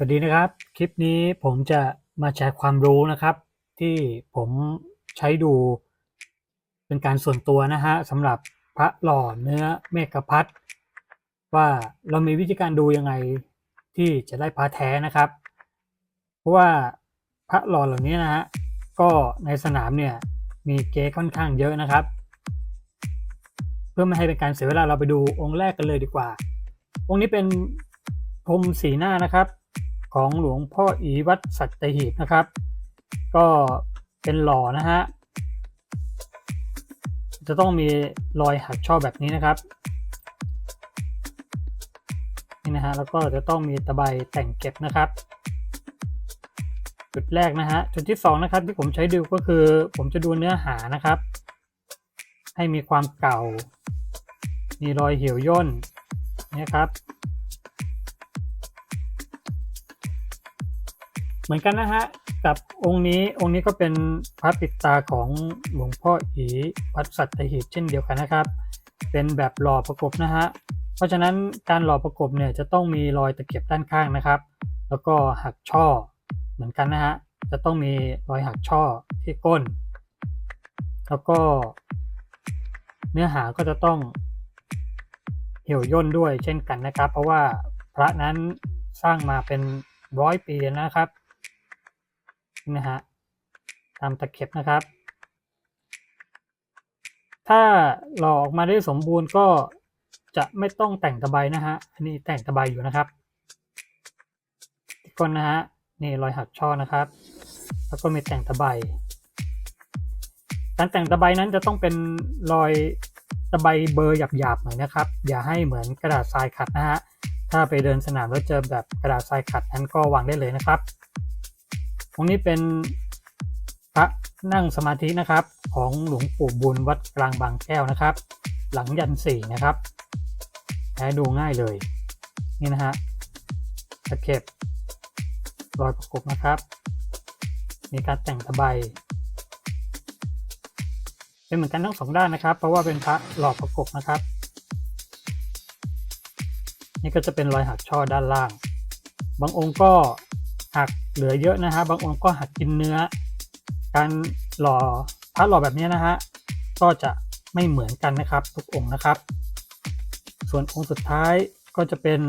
สวัสดีนะครับ คลิปนี้ผมจะมาแชร์ความรู้นะครับ ที่ผมใช้ดูเป็นการส่วนตัวนะฮะสำหรับพระหล่อเนื้อเมกะพัดว่าเรามีวิธีการดูยังไงที่จะได้พระแท้นะครับ เพราะว่าพระหล่อเหล่านี้นะฮะก็ในสนามเนี่ยมีเก๊ค่อนข้างเยอะนะครับ เพื่อไม่ให้เป็นการเสียเวลาเราไปดูองค์แรกกันเลยดีกว่า องค์นี้เป็นพรมสีหน้านะครับ ของหลวงพ่ออีวัดสัตหีบนะครับ ก็เป็นหล่อนะฮะจะต้องมีรอยหักช่อแบบนี้นะครับนี่นะฮะแล้วก็จะต้องมีตะไบแต่งเก็บนะครับ จุดแรกนะฮะจุดที่สองนะครับที่ผมใช้ดูก็คือ ผมจะดูเนื้อหานะครับ ให้มีความเก่า มีรอยเหี่ยวย่นนี่ครับ เหมือนกันนะฮะ กับองค์นี้องค์นี้ก็เป็นพระปิดตาของหลวงพ่ออีวัดสัตหีบเช่นเดียวกันนะครับ เป็นแบบหล่อประกบนะฮะ เพราะฉะนั้นการหล่อประกบเนี่ยจะต้องมีรอยตะเข็บด้านข้างนะครับ แล้วก็หักช่อเหมือนกันนะฮะ จะต้องมีรอยหักช่อที่ก้น แล้วก็ เนื้อหาก็จะต้องเหี่ยวย่นด้วยเช่นกันนะครับ เพราะว่าพระนั้นสร้างมาเป็นร้อยปีนะครับ นะฮะตามตะเข็บนะครับ ถ้าหล่อออกมาได้สมบูรณ์ก็จะไม่ต้องแต่งตะไบนะฮะอันนี้แต่งตะไบอยู่นะครับที่ก้นนะฮะนี่รอยหักช่อนะครับ แล้วก็มีแต่งตะไบการแต่งตะไบนั้นจะต้องเป็นรอยตะไบเบอร์หยาบๆหน่อยนะครับ อย่าให้เหมือนกระดาษทรายขัดนะฮะถ้าไปเดินสนามแล้วเจอแบบกระดาษทรายขัดนั้นก็วางได้เลยนะครับ ตรงนี้เป็นพระนั่งสมาธินะครับ ของหลวงปู่บุญวัดกลางบางแก้วนะครับ หลังยันสี่นะครับให้ดูง่ายเลย นี่นะฮะตะเข็บรอยประกบนะครับ มีการแต่งตะไบเป็นเหมือนกันทั้งสองด้านนะครับ เพราะว่าเป็นพระหล่อประกบนะครับ นี่ก็จะเป็นรอยหักช่อด้านล่าง บางองค์ก็หัก เหลือเยอะนะฮะบางองค์ก็หักกินเนื้อ การหล่อพระหล่อแบบนี้นะฮะก็จะไม่เหมือนกันนะครับ ทุกองค์นะครับ ส่วนองค์สุดท้ายก็จะเป็น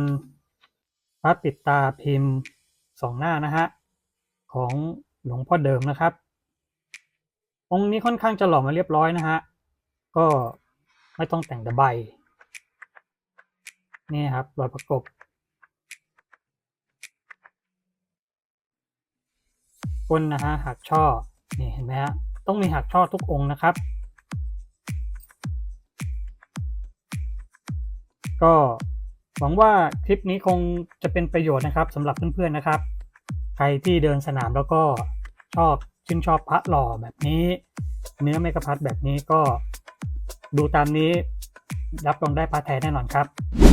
พระปิดตาพิมพ์สองหน้านะฮะของหลวงพ่อเดิมนะครับ องค์นี้ค่อนข้างจะหล่อมาเรียบร้อยนะฮะก็ไม่ต้องแต่งตะไบนี่ครับรอยประกบ ก้นนะฮะหักช่อนี่เห็นไหมฮะต้องมีหักช่อทุกองค์นะครับ ก็หวังว่าคลิปนี้คงจะเป็นประโยชน์นะครับสำหรับเพื่อนๆนะครับ ใครที่เดินสนามแล้วก็ชอบชื่นชอบพระหล่อแบบนี้ เนื้อไม่กระพัดแบบนี้ก็ดูตามนี้รับรองได้พระแท้แน่นอนครับ